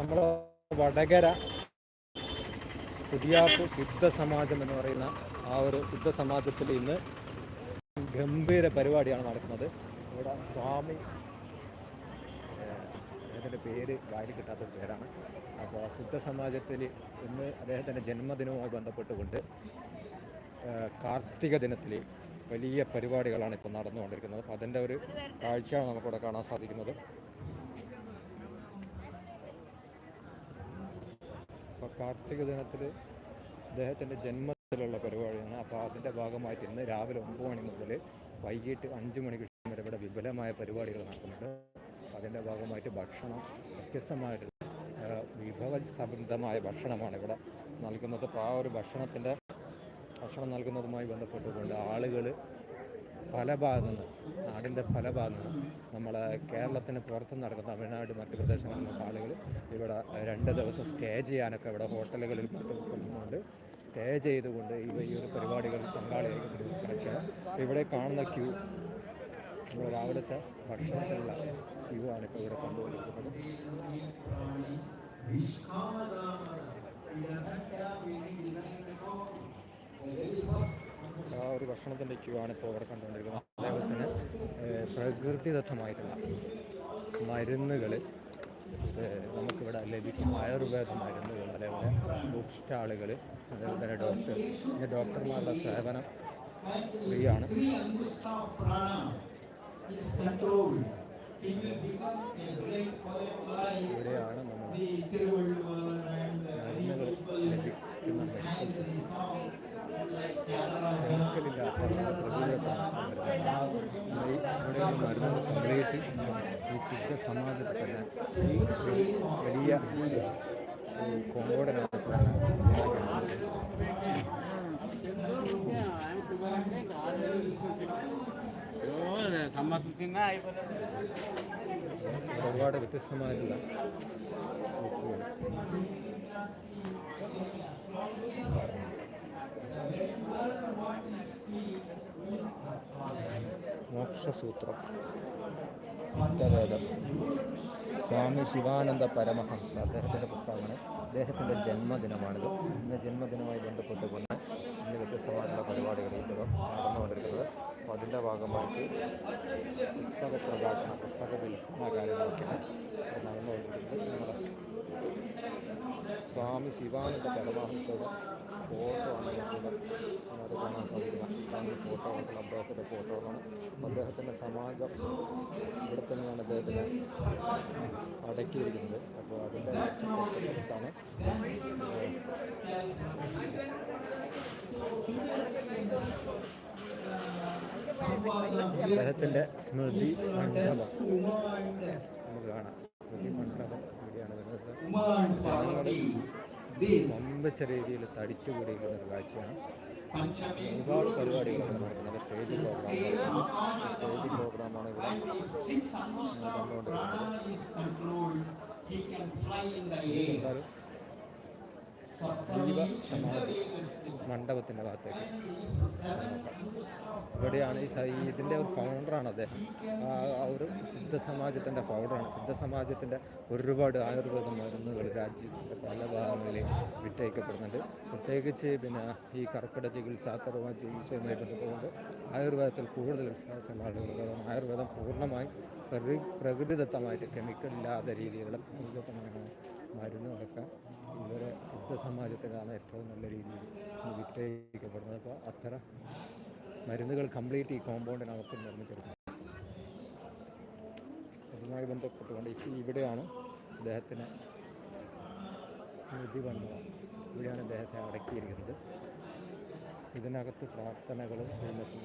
നമ്മൾ വടകര പുതിയാപ്പ് സിദ്ധ സമാജം എന്ന് പറയുന്ന ആ ഒരു സിദ്ധ സമാജത്തിൽ ഇന്ന് ഗംഭീര പരിപാടിയാണ് നടക്കുന്നത്. ഇവിടെ സ്വാമി അദ്ദേഹത്തിന്റെ പേര് വായിൽ കിട്ടാത്ത പേരാണ്. അപ്പോൾ സിദ്ധ സമാജത്തിൽ ഇന്ന് അദ്ദേഹത്തിന്റെ ജന്മദിനവുമായി ബന്ധപ്പെട്ടുകൊണ്ട് കാർത്തിക ദിനത്തിൽ വലിയ പരിപാടികളാണ് ഇപ്പോൾ നടന്നുകൊണ്ടിരിക്കുന്നത്. അപ്പോൾ അതിന്റെ ഒരു കാഴ്ചയാണ് നമുക്കിവിടെ കാണാൻ സാധിക്കുന്നത്. കാർത്തിക ദിനത്തിൽ അദ്ദേഹത്തിന്റെ ജന്മത്തിലുള്ള പരിപാടിയാണ്. അപ്പോൾ അതിന്റെ ഭാഗമായിട്ട് ഇന്ന് രാവിലെ ഒമ്പത് മണി മുതൽ വൈകിട്ട് അഞ്ച് മണിക്ക് വരെ ഇവിടെ വിപുലമായ പരിപാടികൾ നടക്കുന്നുണ്ട്. അതിന്റെ ഭാഗമായിട്ട് ഭക്ഷണം വ്യത്യസ്തമായിട്ടുള്ള ആ, വിഭവ സമൃദ്ധമായ ഭക്ഷണമാണ് ഇവിടെ നൽകുന്നത്. അപ്പോൾ ആ ഒരു ഭക്ഷണത്തിന്റെ ഭക്ഷണം നൽകുന്നതുമായി ബന്ധപ്പെട്ടുകൊണ്ട് ആളുകൾ പല ഭാഗങ്ങൾ നാടിന്റെ പല ഭാഗങ്ങൾ നമ്മൾ കേരളത്തിന് പുറത്ത് നടക്കുന്ന തമിഴ്നാട് മറ്റ് പ്രദേശങ്ങളിൽ ആളുകൾ ഇവിടെ രണ്ട് ദിവസം സ്റ്റേ ചെയ്യാനൊക്കെ ഇവിടെ ഹോട്ടലുകളിൽ പറ്റുന്നുണ്ട് സ്റ്റേ ചെയ്തുകൊണ്ട് ഇവ ഈ ഒരു പരിപാടികളിൽ കാഴ്ചയാണ്. ഇവിടെ കാണുന്ന ക്യൂ നമ്മൾ രാവിലത്തെ ഭക്ഷണത്തിലുള്ള ക്യൂ ആണ് ഇപ്പോൾ ഇവിടെ കണ്ടുകൊണ്ടിരിക്കുന്നത്. ആ ഒരു ഭക്ഷണത്തിന്റെ ക്യൂ ആണ് ഇപ്പോൾ ഇവിടെ കണ്ടുകൊണ്ടിരിക്കുന്നത്. ഏഹ്, പ്രകൃതിദത്തമായിട്ടുള്ള മരുന്നുകൾ നമുക്കിവിടെ ലഭിക്കും. ആയുർവേദ മരുന്നുകൾ അതേപോലെ ബുക്ക് സ്റ്റാളുകൾ അതേപോലെ തന്നെ ഡോക്ടർ പിന്നെ ഡോക്ടർമാരുടെ സേവനം ഫ്രീ ആണ് ഇവിടെയാണ് നമ്മൾ മരുന്നുകൾ ലഭിക്കുന്ന ഈ ഇവിടെയുള്ള മരുന്നുകൾ കംപ്ലീറ്റ് ഈ സിദ്ധ സമാജത്തിൽ തന്നെ ഈ വലിയ കോമ്പോഡിനകത്താണ് ഒരുപാട് വ്യത്യസ്തമായിട്ടുള്ള ബുക്കുകൾ മോക്ഷസൂത്രം. സൂത്രവേദം സ്വാമി ശിവാനന്ദ പരമഹംസ. അദ്ദേഹത്തിന്റെ പുസ്തകമാണ്. അദ്ദേഹത്തിന്റെ ജന്മദിനമാണിത്. ഇന്ന് ജന്മദിനവുമായി ബന്ധപ്പെട്ടുകൊണ്ട് ഇന്ന് വ്യത്യസ്തമായിട്ടുള്ള പരിപാടികൾ ഇപ്പോൾ നടന്നുകൊണ്ടിരിക്കുന്നത്. അപ്പോൾ അതിന്റെ ഭാഗമായിട്ട് പുസ്തക പ്രകാശന പുസ്തക വിൽപ്പന കാര്യങ്ങളൊക്കെയാണ് നടന്നുകൊണ്ടിരിക്കുന്നത്. സ്വാമി ശിവാനന്ദ പരമഹംസയുടെ ഫോട്ടോ ആണ് നമുക്കിവിടെ അതിനകത്ത് കാണാൻ സാധിക്കുന്നത് സ്വാമി ഫോട്ടോ ആയിട്ടുള്ള അദ്ദേഹത്തിന്റെ ഫോട്ടോകളാണ് അദ്ദേഹത്തിന്റെ സമാജം ഇവിടെ തന്നെയാണ് അദ്ദേഹത്തിന് അടക്കിയിരിക്കുന്നത്. അപ്പോൾ അതിന്റെ മെച്ചപ്പെട്ടതാണ് അദ്ദേഹത്തിന്റെ സ്മൃതി മണ്ഡലം നമുക്ക് കാണാം. വമ്പിച്ച രീതിയിൽ തടിച്ചു കൂടിയിരിക്കുന്ന ഒരു കാഴ്ചയാണ്. ഒരുപാട് പരിപാടികൾ ഇവിടെ നടക്കുന്നത് സ്റ്റേജ് പ്രോഗ്രാം സ്റ്റേജ് പ്രോഗ്രാമാണ് ഇവിടെ ജീവ സമാധി മണ്ഡപത്തിന്റെ ഭാഗത്തേക്ക്. ഇവിടെയാണ് ഈ ഇതിന്റെ ഒരു ഫൗണ്ടറാണ് അദ്ദേഹം. ഒരു സിദ്ധ സമാജത്തിന്റെ ഫൗണ്ടറാണ് സിദ്ധ സമാജത്തിന്റെ ഒരുപാട് ആയുർവേദ മരുന്നുകൾ രാജ്യത്തിന്റെ പല ഭാഗങ്ങളിൽ വിട്ടയക്കപ്പെടുന്നുണ്ട്. പ്രത്യേകിച്ച് പിന്നെ ഈ കർക്കിട ചികിത്സ അഥവാ ചികിത്സയുമായി ബന്ധപ്പെട്ടുകൊണ്ട് ആയുർവേദത്തിൽ കൂടുതൽ വിശ്വാസമുള്ള ആയുർവേദം പൂർണമായും പ്രകൃ പ്രകൃതിദത്തമായിട്ട് കെമിക്കൽ ഇല്ലാത്ത രീതിയിലുള്ള മരുന്നുകളൊക്കെ ഇവരെ സിദ്ധ സമാജത്തിലാണ് ഏറ്റവും നല്ല രീതിയിൽ വിറ്റഴിക്കപ്പെടുന്നത്. അപ്പോൾ അത്തരം മരുന്നുകൾ കംപ്ലീറ്റ് ഈ കോമ്പൗണ്ടിനകത്ത് നിർമ്മിച്ചെടുക്കുന്നത് അതുമായി ബന്ധപ്പെട്ടുകൊണ്ട് ഈ സി- ഇവിടെയാണ് അദ്ദേഹത്തിന് സ്മൃതി വന്നത്. ഇവിടെയാണ് അദ്ദേഹത്തെ അടക്കിയിരിക്കുന്നത്. ഇതിനകത്ത് പ്രാർത്ഥനകളും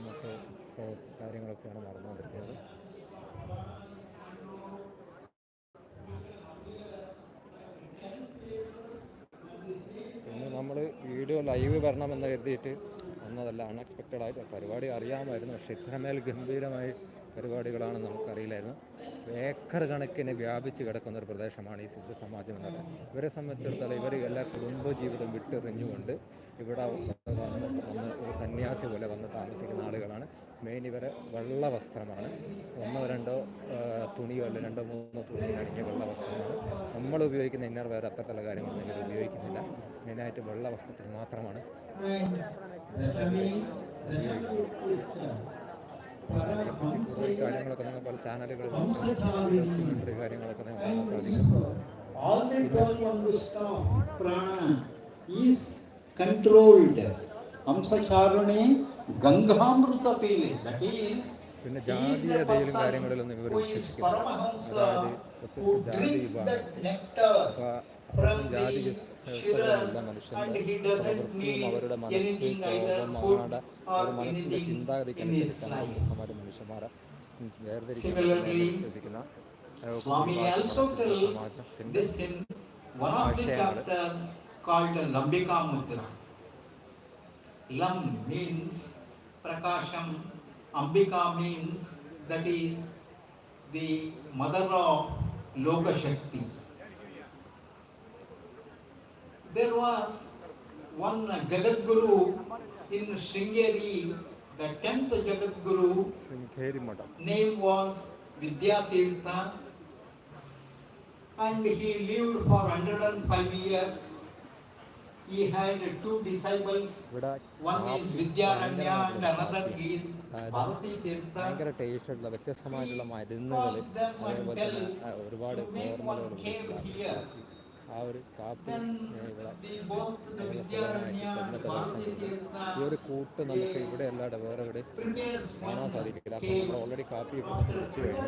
മറ്റ് കാര്യങ്ങളൊക്കെയാണ് നടന്നുകൊണ്ടിരിക്കുന്നത് ഇന്ന് നമ്മൾ വീഡിയോ ലൈവ് വരണമെന്ന് കരുതിയിട്ട് വന്നതല്ല അൺഎക്സ്പെക്റ്റഡ് ആയിട്ട് പരിപാടി അറിയാമായിരുന്നു. പക്ഷേ ഇത്രമേൽ ഗംഭീരമായി പരിപാടികളാണെന്ന് നമുക്കറിയില്ലായിരുന്നു. ഏക്കർ കണക്കിന് വ്യാപിച്ച് കിടക്കുന്ന ഒരു പ്രദേശമാണ് ഈ സിദ്ധ സമാജം എന്നത് ഇവരെ സംബന്ധിച്ചിടത്തോളം ഇവർ എല്ലാ കുടുംബജീവിതം വിട്ടെറിഞ്ഞുകൊണ്ട് ഇവിടെ വന്ന് വന്ന് ഒരു സന്യാസി പോലെ വന്ന് താമസിക്കുന്ന ആളുകളാണ്. മെയിൻ ഇവരെ വെള്ള വസ്ത്രമാണ് ഒന്നോ രണ്ടോ തുണിയോ അല്ല രണ്ടോ മൂന്നോ തുണി അടങ്ങിയ വെള്ള വസ്ത്രമാണ് നമ്മൾ ഉപയോഗിക്കുന്ന ഇന്നർ വേറെ അത്തരത്തിലുള്ള കാര്യങ്ങളൊന്നും ഇവർ ഉപയോഗിക്കുന്നില്ല. മെയിനായിട്ട് വെള്ള വസ്ത്രത്തിൽ മാത്രമാണ് And കാര്യങ്ങളൊക്കെ നിങ്ങൾ പല ചാനലുകളിൽ കാര്യങ്ങളൊക്കെ നിങ്ങൾക്ക് കാണാൻ സാധിക്കും പിന്നെ the person കാര്യങ്ങളിലൊന്നും ഇവർ Paramahamsa, അതായത് വ്യത്യസ്ത ജാതി വിഭാഗം ജാതി പ്രവൃത്തിയും need അവരുടെ മനസ്സ് കോപം അവരുടെ ഒരു his ചിന്താഗതിക്കനുസരിച്ചാണ്. വ്യത്യസ്തമായിട്ട് മനുഷ്യന്മാരെ വേർതിരിക്കുന്നത് Similarly, Swami കുടുംബ tells this in one of the chapters called Lambika Mudra. Lam means Prakasham, Ambika means that is the mother of Loka Shakti. There was one Jagat Guru in Sringeri, the 10th Jagat Guru. Name was Vidyatirtha and he lived for 105 years. He had two disciples. One is Vidyaranya and another is Bharati Tirtha. He them and tell to make one cave here. ആ ഒരു കാപ്പി ഇവിടെ ഈ ഒരു കൂട്ട് നമുക്ക് ഇവിടെ അല്ലാതെ വേറെ ഇവിടെ കാണാൻ സാധിക്കില്ല. അപ്പോൾ. നമ്മൾ ഓൾറെഡി കാപ്പി കുടിച്ചു കഴിഞ്ഞു.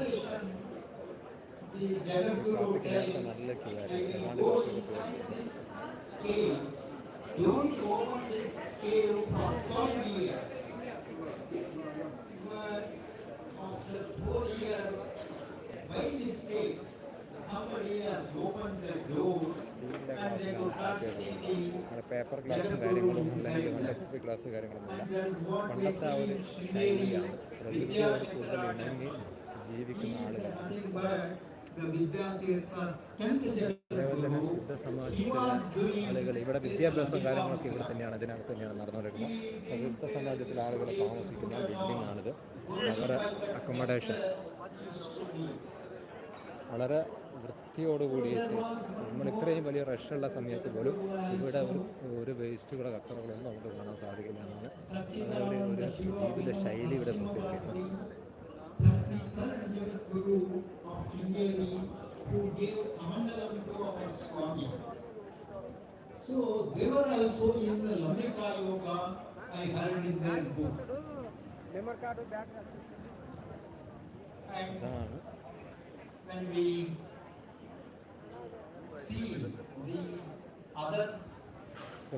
നല്ല ക്യൂ അങ്ങനെ പേപ്പർ ക്ലാസ്സും കാര്യങ്ങളും അല്ലെങ്കിൽ നല്ല ക്ലാസ് we പണ്ടത്തെ ആ ഒരു ശൈലിയാണ്. പ്രകൃതിയോട് കൂടുതൽ ഇണങ്ങി ജീവിക്കുന്ന ആളുകളാണ് ശുദ്ധ സമാജത്തിലെ ആളുകൾ ഇവിടെ വിദ്യാഭ്യാസം കാര്യങ്ങളൊക്കെ ഇവിടെ തന്നെയാണ് ഇതിനകത്ത് തന്നെയാണ് നടന്നുകൊണ്ടിരിക്കുന്നത്. ശുദ്ധ സമാജത്തിലെ ആളുകൾ താമസിക്കുന്ന ബിൽഡിംഗ് ആണിത്. അവരുടെ അക്കോമഡേഷൻ വളരെ വൃത്തിയോടുകൂടിയിട്ട് നമ്മൾ ഇത്രയും വലിയ റഷുള്ള സമയത്ത് പോലും ഇവിടെ ഒരു ഒരു വേസ്റ്റുകളോ കച്ചറകളോ ഒന്നും നമുക്ക് കാണാൻ സാധിക്കില്ല എന്നാണ് അങ്ങനെ ഒരു ജീവിത ശൈലി ഇവിടെ പ്രത്യേകിക്കുന്നത് ാണ്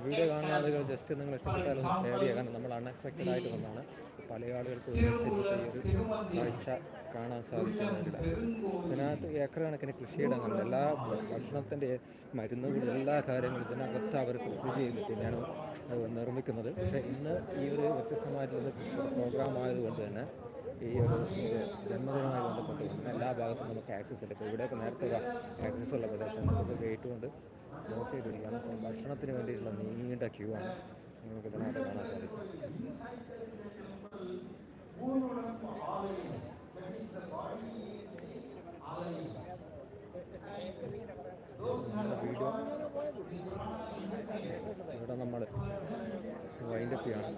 വീഡിയോ കാണുന്ന ആളുകൾ ജസ്റ്റ് നിങ്ങൾ ഇഷ്ടപ്പെട്ടാലും ഷെയർ ചെയ്യുക കാരണം നമ്മൾ അൺഎക്സ്പെക്റ്റഡ് ആയിട്ട് വന്നാണ് പല ആളുകൾക്ക് ഒരു കാഴ്ച കാണാൻ സാധിക്കുന്നില്ല ഇതിനകത്ത് ഏക്കർ കണക്കിന് കൃഷിയിടങ്ങളുണ്ട്. എല്ലാ ഭക്ഷണത്തിന്റെ മരുന്നുകളും എല്ലാ കാര്യങ്ങളും ഇതിനകത്ത് അവർ കൃഷി ചെയ്തിട്ട് തന്നെയാണ് നിർമ്മിക്കുന്നത്. പക്ഷേ ഇന്ന് ഈ ഒരു വ്യത്യസ്തമായിട്ടുള്ള പ്രോഗ്രാം ആയതുകൊണ്ട് തന്നെ ഈ ഒരു ജന്മദിനമായി ബന്ധപ്പെട്ട് എല്ലാ ഭാഗത്തും നമുക്ക് ആക്സസ് ഉണ്ട്. ഇപ്പോൾ ഇവിടെയൊക്കെ നേരത്തെ ആക്സസ് ഉള്ള പ്രദേശം നമുക്ക് ഗേറ്റ് കൊണ്ട് ക്ലോസ് ചെയ്തിരിക്കുകയാണ് അപ്പോൾ ഭക്ഷണത്തിന് വേണ്ടിയിട്ടുള്ള നീണ്ട ക്യൂ ആണ്. നിങ്ങൾക്ക് ഇതിനകത്ത് കാണാൻ സാധിക്കും. വീഡിയോ ഇവിടെ നമ്മൾ വൈൻഡപ്പ് ചെയ്യണം.